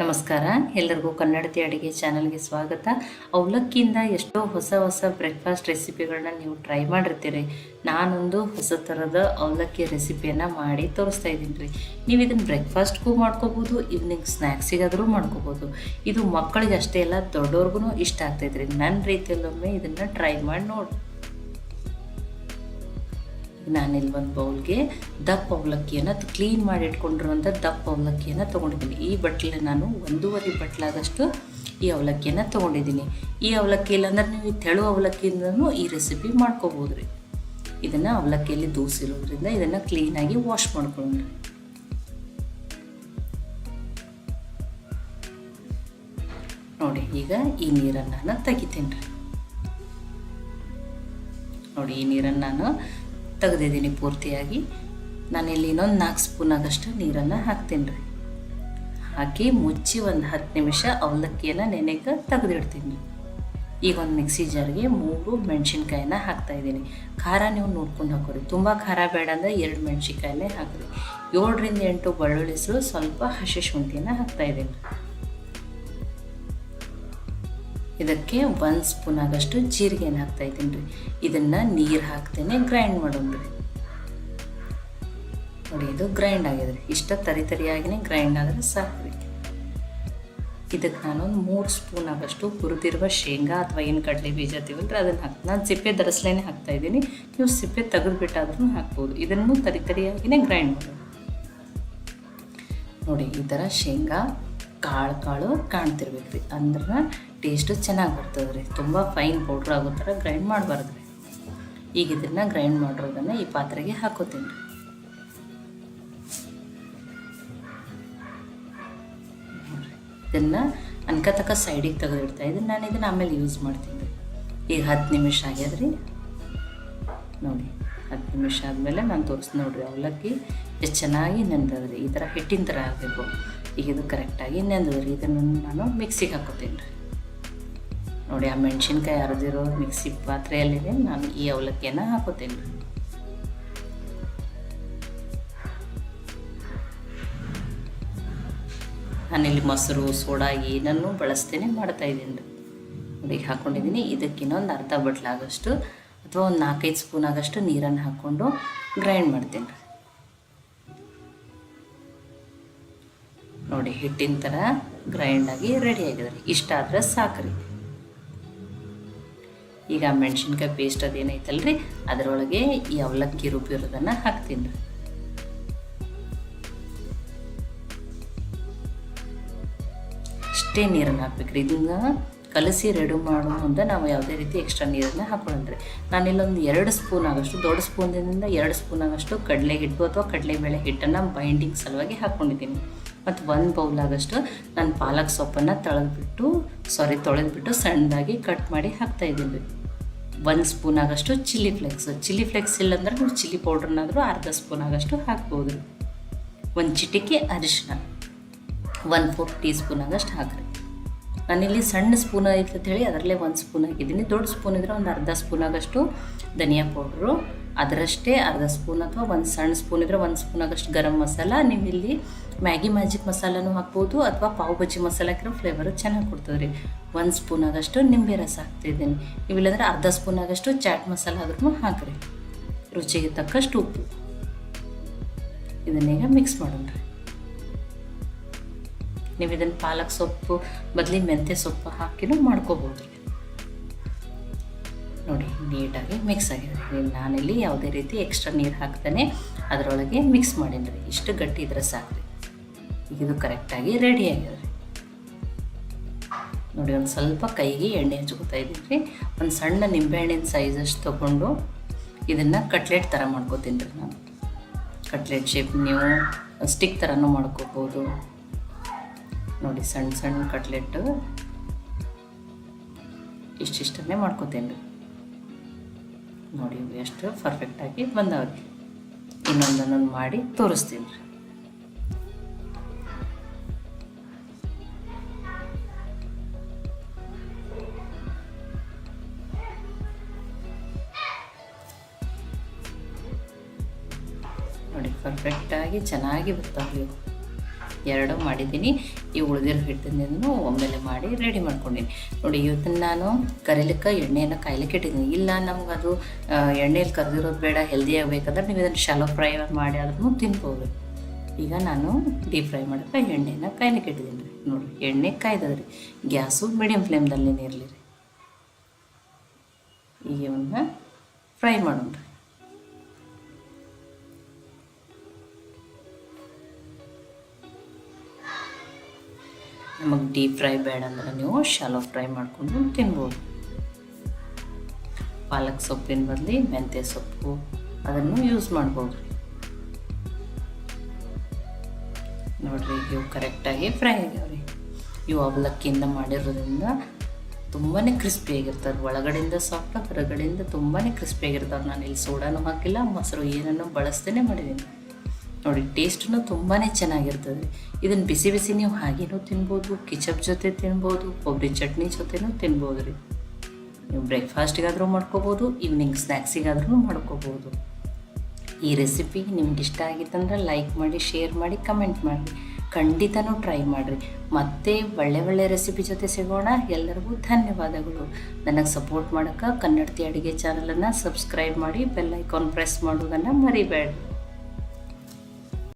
ನಮಸ್ಕಾರ. ಎಲ್ಲರಿಗೂ ಕನ್ನಡತಿ ಅಡುಗೆ ಚಾನಲ್ಗೆ ಸ್ವಾಗತ. ಅವಲಕ್ಕಿಯಿಂದ ಎಷ್ಟೋ ಹೊಸ ಹೊಸ ಬ್ರೇಕ್ಫಾಸ್ಟ್ ರೆಸಿಪಿಗಳನ್ನ ನೀವು ಟ್ರೈ ಮಾಡಿರ್ತೀರಿ. ನಾನೊಂದು ಹೊಸ ಥರದ ಅವಲಕ್ಕಿ ರೆಸಿಪಿಯನ್ನು ಮಾಡಿ ತೋರಿಸ್ತಾ ಇದ್ದೀನಿ ರೀ. ನೀವು ಇದನ್ನು ಬ್ರೇಕ್ಫಾಸ್ಟ್ಗೂ ಮಾಡ್ಕೋಬೋದು ಈವ್ನಿಂಗ್ ಸ್ನ್ಯಾಕ್ಸಿಗಾದರೂ ಮಾಡ್ಕೋಬೋದು. ಇದು ಮಕ್ಕಳಿಗೆ ಅಷ್ಟೇ ಅಲ್ಲ ದೊಡ್ಡವ್ರಿಗೂ ಇಷ್ಟ ಆಗ್ತೈತೆ ರೀ. ನನ್ನ ರೀತಿಯಲ್ಲೊಮ್ಮೆ ಇದನ್ನು ಟ್ರೈ ಮಾಡಿ ನೋಡಿ. ನಾನಿಲ್ಲಿ ಒಂದು ಬೌಲ್ಗೆ ದಪ್ಪ ಅವಲಕ್ಕಿಯನ್ನು ಕ್ಲೀನ್ ಮಾಡಿ ಇಟ್ಕೊಂಡಿರುವಂಥ ದಪ್ಪ ಅವಲಕ್ಕಿಯನ್ನು ತೊಗೊಂಡಿದ್ದೀನಿ. ಈ ಬಟ್ಲೆ ನಾನು ಒಂದೂವರೆ ಬಟ್ಲಾದಷ್ಟು ಈ ಅವಲಕ್ಕಿಯನ್ನು ತೊಗೊಂಡಿದ್ದೀನಿ. ಈ ಅವಲಕ್ಕಿ ಇಲ್ಲಾಂದ್ರೆ ನೀವು ತೆಳು ಅವಲಕ್ಕಿಯಿಂದನೂ ಈ ರೆಸಿಪಿ ಮಾಡ್ಕೋಬೋದು ರೀ ಇದನ್ನು ಅವಲಕ್ಕಿಯಲ್ಲಿ ದೂಸಿರೋದ್ರಿಂದ ಇದನ್ನು ಕ್ಲೀನಾಗಿ ವಾಶ್ ಮಾಡ್ಕೊಳ್ಳೋಣ. ನೋಡಿ, ಈಗ ಈ ನೀರನ್ನು ನಾನು ತೆಗಿತೀನಿ ರೀ. ನೋಡಿ, ಈ ನೀರನ್ನು ನಾನು ತೆಗೆದಿದ್ದೀನಿ ಪೂರ್ತಿಯಾಗಿ. ನಾನಿಲ್ಲಿ ಇನ್ನೊಂದು ನಾಲ್ಕು ಸ್ಪೂನ್ ಆದಷ್ಟು ನೀರನ್ನು ಹಾಕ್ತೀನಿ ರೀ. ಹಾಕಿ ಮುಚ್ಚಿ ಒಂದು ಹತ್ತು ನಿಮಿಷ ಅವಲಕ್ಕಿಯನ್ನು ನೆನೆಗೆ ತೆಗೆದಿಡ್ತೀನಿ. ಈಗ ಒಂದು ಮಿಕ್ಸಿ ಜಾರ್ಗೆ ಮೂರು ಮೆಣಸಿನ್ಕಾಯಿನ ಹಾಕ್ತಾಯಿದ್ದೀನಿ ಖಾರ ನೀವು ನೋಡ್ಕೊಂಡು ಹಾಕೋರಿ. ತುಂಬ ಖಾರ ಬೇಡ ಅಂದರೆ ಎರಡು ಮೆಣಸಿನ್ಕಾಯಿನೇ ಹಾಕಿರಿ. ಏಳರಿಂದ ಎಂಟು ಬೆಳ್ಳುಳ್ಳಿಸಲು ಸ್ವಲ್ಪ ಹಸಿ ಶುಂಠಿನ ಹಾಕ್ತಾಯಿದ್ದೀನಿ ಇದಕ್ಕೆ ಒಂದು ಸ್ಪೂನ್ ಆಗಷ್ಟು ಜೀರಿಗೆನ ಹಾಕ್ತಾ ಇದ್ದೀನಿ ರೀ. ಇದನ್ನು ನೀರು ಹಾಕ್ತೇನೆ ಗ್ರೈಂಡ್ ಮಾಡೋಣ ರೀ. ನೋಡಿ, ಇದು ಗ್ರೈಂಡ್ ಆಗಿದೆ ರೀ. ಇಷ್ಟ ತರಿ ತರಿಯಾಗಿನೇ ಗ್ರೈಂಡ್ ಆದರೆ ಸಾಕು ರೀ. ಇದಕ್ಕೆ ನಾನೊಂದು ಮೂರು ಸ್ಪೂನ್ ಆಗಷ್ಟು ಹುರಿದಿರುವ ಶೇಂಗಾ ಅಥವಾ ಏನು ಕಡಲೆ ಬೀಜ ರೀ ಅದನ್ನು ಹಾಕಿ ನಾನು ಸಿಪ್ಪೆ ದರಸ್ಲೇನೆ ಹಾಕ್ತಾ ಇದ್ದೀನಿ. ನೀವು ಸಿಪ್ಪೆ ತೆಗೆದುಬಿಟ್ಟಾದ್ರೂ ಹಾಕ್ಬೋದು. ಇದನ್ನು ತರಿ ತರಿಯಾಗಿನೇ ಗ್ರೈಂಡ್ ಮಾಡೋದು ನೋಡಿ, ಈ ಥರ ಶೇಂಗಾ ಕಾಳು ಕಾಳು ಕಾಣ್ತಿರ್ಬೇಕು ರೀ. ಅಂದ್ರೆ ಟೇಸ್ಟು ಚೆನ್ನಾಗಿ ಬರ್ತದೆ ರೀ. ತುಂಬ ಫೈನ್ ಪೌಡ್ರ್ ಆಗೋ ಥರ ಗ್ರೈಂಡ್ ಮಾಡಬಾರ್ದು ರೀ. ಈಗ ಇದನ್ನು ಗ್ರೈಂಡ್ ಮಾಡಿರೋದನ್ನು ಈ ಪಾತ್ರೆಗೆ ಹಾಕೋತೀನಿ ರೀ. ಇದನ್ನು ಅನ್ಕತಕ್ಕ ಸೈಡಿಗೆ ತೆಗೆದಿಡ್ತಾ ಇದ್ದೀನಿ. ನಾನು ಇದನ್ನು ಆಮೇಲೆ ಯೂಸ್ ಮಾಡ್ತೀನಿ ಈಗ ಹತ್ತು ನಿಮಿಷ ಆಗ್ಯದ್ರಿ ನೋಡಿ, ಹತ್ತು ನಿಮಿಷ ಆದಮೇಲೆ ನಾನು ತೋರಿಸಿ ನೋಡಿರಿ ಅವಲಕ್ಕಿ. ಎಷ್ಟು ಚೆನ್ನಾಗಿ ನೆಂದದ್ರಿ ಈ ಥರ ಹಿಟ್ಟಿನ ಥರ ಆಗಬೇಕು. ಈಗ ಇದು ಕರೆಕ್ಟಾಗಿ ನೆಂದದ್ರಿ ಇದನ್ನು ನಾನು ಮಿಕ್ಸಿಗೆ ಹಾಕೋತೀನಿ ರೀ. ನೋಡಿ, ಆ ಮೆಣಸಿನ್ಕಾಯಿ ಅರ್ದಿರೋ ಮಿಕ್ಸಿ ಪಾತ್ರೆಯಲ್ಲಿದೆ. ನಾನು ಈ ಅವಲಕ್ಕಿಯನ್ನು ಹಾಕೋತೀನಿ. ರೀ ನಾನಿಲ್ಲಿ ಮೊಸರು, ಸೋಡಾ ಏನನ್ನು ಬಳಸ್ತೇನೆ, ಮಾಡ್ತಾ ಇದ್ದೀನಿ. ರೀ ನೋಡಿ ಹಾಕ್ಕೊಂಡಿದ್ದೀನಿ ಇದಕ್ಕೆ ಇನ್ನೊಂದು ಅರ್ಧ ಬಟ್ಲಾಗಷ್ಟು ಅಥವಾ ಒಂದು ನಾಲ್ಕೈದು ಸ್ಪೂನ್ ಆಗಷ್ಟು ನೀರನ್ನು ಹಾಕ್ಕೊಂಡು ಗ್ರೈಂಡ್ ಮಾಡ್ತೀನಿ. ರೀ ನೋಡಿ, ಹಿಟ್ಟಿನ ಥರ ಗ್ರೈಂಡಾಗಿ ರೆಡಿ ಆಗಿದೆ ರೀ ಇಷ್ಟ ಆದರೆ ಸಾಕ್ರಿ. ಈಗ ಮೆಣಸಿನ್ಕಾಯಿ ಪೇಸ್ಟ್ ಅದೇನೈತಲ್ಲ ರೀ ಅದರೊಳಗೆ ಈ ಅವಲಕ್ಕಿ ರುಬ್ಬಿರೋದನ್ನು ಹಾಕ್ತೀನಿ ರೀ. ಅಷ್ಟೇ ನೀರನ್ನು ಹಾಕ್ಬೇಕು ರೀ. ಇದನ್ನ ಕಲಸಿ ರೆಡಿ ಮಾಡೋ ಮುಂದೆ ನಾವು ಯಾವುದೇ ರೀತಿ ಎಕ್ಸ್ಟ್ರಾ ನೀರನ್ನು ಹಾಕೊಳ್ಳೋಣ್ರಿ ನಾನಿಲ್ಲೊಂದು ಎರಡು ಸ್ಪೂನ್ ಆಗೋಷ್ಟು, ದೊಡ್ಡ ಸ್ಪೂನಿಂದ ಎರಡು ಸ್ಪೂನ್ ಆಗೋಷ್ಟು ಕಡಲೆ ಹಿಟ್ಟು ಅಥವಾ ಕಡಲೆಬೇಳೆ ಹಿಟ್ಟನ್ನು ಬೈಂಡಿಂಗ್ ಸಲುವಾಗಿ ಹಾಕ್ಕೊಂಡಿದ್ದೀನಿ ಮತ್ತು ಒಂದು ಬೌಲ್ ಆಗಷ್ಟು ನಾನು ಪಾಲಕ್ ಸೊಪ್ಪನ್ನು ತೊಳೆದ್ಬಿಟ್ಟು ಸಾರಿ ತೊಳೆದ್ಬಿಟ್ಟು ಸಣ್ಣದಾಗಿ ಕಟ್ ಮಾಡಿ ಹಾಕ್ತಾಯಿದ್ದೀನಿ ಒಂದು ಸ್ಪೂನ್ ಆಗೋಷ್ಟು ಚಿಲ್ಲಿ ಫ್ಲೆಕ್ಸ್ ಚಿಲ್ಲಿ ಫ್ಲೆಕ್ಸ್ ಇಲ್ಲಾಂದ್ರೆ ನೀವು ಚಿಲ್ಲಿ ಪೌಡ್ರನ್ನಾದರೂ ಅರ್ಧ ಸ್ಪೂನ್ ಆಗೋಷ್ಟು ಹಾಕ್ಬೋದು. ಒಂದು ಚಿಟಿಕೆ ಅರಿಶಿನ ಒನ್ ಫೋರ್ ಟೀ ಸ್ಪೂನ್ ಆಗಷ್ಟು ಹಾಕ್ರಿ. ನಾನಿಲ್ಲಿ ಸಣ್ಣ ಸ್ಪೂನ್ ಐತೆ ಹೇಳಿ ಅದರಲ್ಲೇ ಒಂದು ಸ್ಪೂನ್ ಹಾಕಿದ್ದೀನಿ. ದೊಡ್ಡ ಸ್ಪೂನ್ ಇದ್ದರೆ ಒಂದು ಅರ್ಧ ಸ್ಪೂನ್ ಆಗೋಷ್ಟು ಧನಿಯಾ ಪೌಡ್ರು ಅದರಷ್ಟೇ ಅರ್ಧ ಸ್ಪೂನ್ ಅಥವಾ ಒಂದು ಸಣ್ಣ ಸ್ಪೂನ್ ಇದ್ದರೆ ಒಂದು ಸ್ಪೂನ್ ಆಗಷ್ಟು ಗರಂ ಮಸಾಲ. ನೀವು ಇಲ್ಲಿ ಮ್ಯಾಗಿ ಮ್ಯಾಜಿಕ್ ಮಸಾಲನೂ ಹಾಕ್ಬೋದು ಅಥವಾ ಪಾವ್ ಬಜ್ಜಿ ಮಸಾಲ ಹಾಕಿರೋ ಫ್ಲೇವರು ಚೆನ್ನಾಗಿ ಕೊಡ್ತದೆ ರೀ ಒಂದು ಸ್ಪೂನ್ ಆಗಷ್ಟು ನಿಂಬೆ ರಸ ಹಾಕ್ತಿದ್ದೀನಿ. ನೀವು ಇಲ್ಲಾಂದ್ರೆ ಅರ್ಧ ಸ್ಪೂನ್ ಆಗಷ್ಟು ಚಾಟ್ ಮಸಾಲ ಆದ್ರೂ ಹಾಕ್ರಿ. ರುಚಿಗೆ ತಕ್ಕಷ್ಟು ಉಪ್ಪು. ಇದನ್ನೀಗ ಮಿಕ್ಸ್ ಮಾಡೋಣ ನೀವು ಇದನ್ನು ಪಾಲಕ್ ಸೊಪ್ಪು, ಬದಲಿ ಮೆಂತ್ಯ ಸೊಪ್ಪು ಹಾಕಿನೂ ಮಾಡ್ಕೋಬೋದು ರೀ ನೋಡಿ, ನೀಟಾಗಿ ಮಿಕ್ಸ್ ಆಗಿದೆ. ನಾನಿಲ್ಲಿ ಯಾವುದೇ ರೀತಿ ಎಕ್ಸ್ಟ್ರಾ ನೀರು ಹಾಕ್ತಾನೆ. ಅದರೊಳಗೆ ಮಿಕ್ಸ್ ಮಾಡೀನಿ ಇಷ್ಟು ಗಟ್ಟಿ ಇದ್ರೆ ಸಾಕ್ರಿ ಇದು ಕರೆಕ್ಟಾಗಿ ರೆಡಿ ಆಗಿದೆ ನೋಡಿ, ಒಂದು ಸ್ವಲ್ಪ ಕೈಗೆ ಎಣ್ಣೆ ಹಚ್ಕೋತಾ ಇದ್ದೀನಿ ಒಂದು ಸಣ್ಣ ನಿಂಬೆಹಣ್ಣಿನ ಸೈಜಷ್ಟು ತೊಗೊಂಡು ಇದನ್ನು ಕಟ್ಲೆಟ್ ಥರ ಮಾಡ್ಕೋತೀನಿ ರೀ ನಾನು. ಕಟ್ಲೆಟ್ ಶೇಪ್ ನೀವು ಸ್ಟಿಕ್ ಥರನೂ ಮಾಡ್ಕೋಬೋದು. ನೋಡಿ, ಸಣ್ಣ ಸಣ್ಣ ಕಟ್ಲೆಟ್ಟು ಇಷ್ಟಿಷ್ಟನ್ನೇ ಮಾಡ್ಕೋತೀನಿ ರೀ. ನೋಡಿ ಎಷ್ಟು ಪರ್ಫೆಕ್ಟಾಗಿ ಬಂದವ್ರಿ ಇನ್ನೊಂದನ್ನೊಂದು ಮಾಡಿ ತೋರಿಸ್ತೀನಿ. ರೀ ನೋಡಿ ಪರ್ಫೆಕ್ಟಾಗಿ ಚೆನ್ನಾಗಿ ಬರ್ತಾವೆ ಎರಡು ಮಾಡಿದ್ದೀನಿ. ಈ ಉಳಿದಿರೋ ಹಿಟ್ಟನ್ನು ಒಮ್ಮೆಲೆ ಮಾಡಿ ರೆಡಿ ಮಾಡ್ಕೊಂಡಿನಿ. ನೋಡಿ ಇವತ್ತನ್ನು ನಾನು ಕರಿಲಿಕ್ಕೆ ಎಣ್ಣೆಯನ್ನು ಕಾಯ್ಲಿಕ್ಕೆ ಇಟ್ಟಿದ್ದೀನಿ. ಇಲ್ಲ, ನಮ್ಗೆ ಅದು ಎಣ್ಣೆಯಲ್ಲಿ ಕರೆದಿರೋದು ಬೇಡ ಹೆಲ್ದಿ ಆಗಬೇಕಂದ್ರೆ ನೀವು ಇದನ್ನು ಶಾಲೋ ಫ್ರೈ ಮಾಡಿ ಅದನ್ನು ತಿನ್ಬೋದು. ಈಗ ನಾನು ಡೀಪ್ ಫ್ರೈ ಮಾಡಕ್ಕೆ ಎಣ್ಣೆನ ಕಾಯ್ಲಿಕ್ಕೆ ಇಟ್ಟಿದ್ದೀನಿ. ರೀ ನೋಡಿ, ಎಣ್ಣೆ ಕಾಯ್ದದ್ರಿ. ಗ್ಯಾಸು ಮೀಡಿಯಮ್ ಫ್ಲೇಮ್ದಲ್ಲಿ ಇರಲಿ ರೀ. ಈಗ ಇವನ್ನ ಫ್ರೈ ಮಾಡೋಣ ನಮಗೆ ಡೀಪ್ ಫ್ರೈ ಬೇಡ ಅಂದರೆ ನೀವು ಶಾಲೋ ಫ್ರೈ ಮಾಡಿಕೊಂಡು ತಿನ್ಬೋದು. ಪಾಲಕ್ ಸೊಪ್ಪಿನ ಬದಲಿ ಮೆಂತ್ಯ ಸೊಪ್ಪು ಅದನ್ನು ಯೂಸ್ ಮಾಡ್ಬೋದು. ನೋಡ್ರಿ, ಇವು ಕರೆಕ್ಟಾಗಿ ಫ್ರೈ ಆಗ್ಯಾವ್ರಿ. ಇವು ಅವಲಕ್ಕಿಯಿಂದ ಮಾಡಿರೋದ್ರಿಂದ ತುಂಬಾ ಕ್ರಿಸ್ಪಿಯಾಗಿರ್ತದೆ ಒಳಗಡೆಯಿಂದ ಸಾಫ್ಟ್ ಹೊರಗಡೆಯಿಂದ ತುಂಬಾ ಕ್ರಿಸ್ಪಿಯಾಗಿರ್ತವೆ ನಾನು ಇಲ್ಲಿ ಸೋಡಾನು ಹಾಕಿಲ್ಲ, ಮೊಸರು ಏನನ್ನು ಬಳಸ್ತೇನೆ ಮಾಡಿದ್ದೀನಿ ನೋಡಿ ಟೇಸ್ಟೂ ತುಂಬಾ ಚೆನ್ನಾಗಿರ್ತದೆ. ಇದನ್ನು ಬಿಸಿ ಬಿಸಿ ನೀವು ಹಾಗೇನೂ ತಿನ್ಬೋದು ಕಿಚಪ್ ಜೊತೆ ತಿನ್ಬೋದು, ಕೊಬ್ಬರಿ ಚಟ್ನಿ ಜೊತೆನೂ ತಿನ್ಬೋದು ರೀ. ನೀವು ಬ್ರೇಕ್ಫಾಸ್ಟಿಗಾದರೂ ಮಾಡ್ಕೋಬೋದು ಈವ್ನಿಂಗ್ ಸ್ನ್ಯಾಕ್ಸಿಗಾದ್ರೂ ಮಾಡ್ಕೋಬೋದು. ಈ ರೆಸಿಪಿ ನಿಮ್ಗೆ ಇಷ್ಟ ಆಗಿತ್ತಂದ್ರೆ ಲೈಕ್ ಮಾಡಿ ಶೇರ್ ಮಾಡಿ ಕಮೆಂಟ್ ಮಾಡಿ. ಖಂಡಿತನೂ ಟ್ರೈ ಮಾಡಿರಿ. ಮತ್ತೆ ಒಳ್ಳೆ ಒಳ್ಳೆ ರೆಸಿಪಿ ಜೊತೆ ಸಿಗೋಣ. ಎಲ್ಲರಿಗೂ ಧನ್ಯವಾದಗಳು. ನನಗೆ ಸಪೋರ್ಟ್ ಮಾಡೋಕ್ಕೆ ಕನ್ನಡತಿ ಅಡುಗೆ ಚಾನಲನ್ನು ಸಬ್ಸ್ಕ್ರೈಬ್ ಮಾಡಿ ಬೆಲ್ ಐಕಾನ್ ಪ್ರೆಸ್ ಮಾಡೋದನ್ನು ಮರಿಬೇಡಿ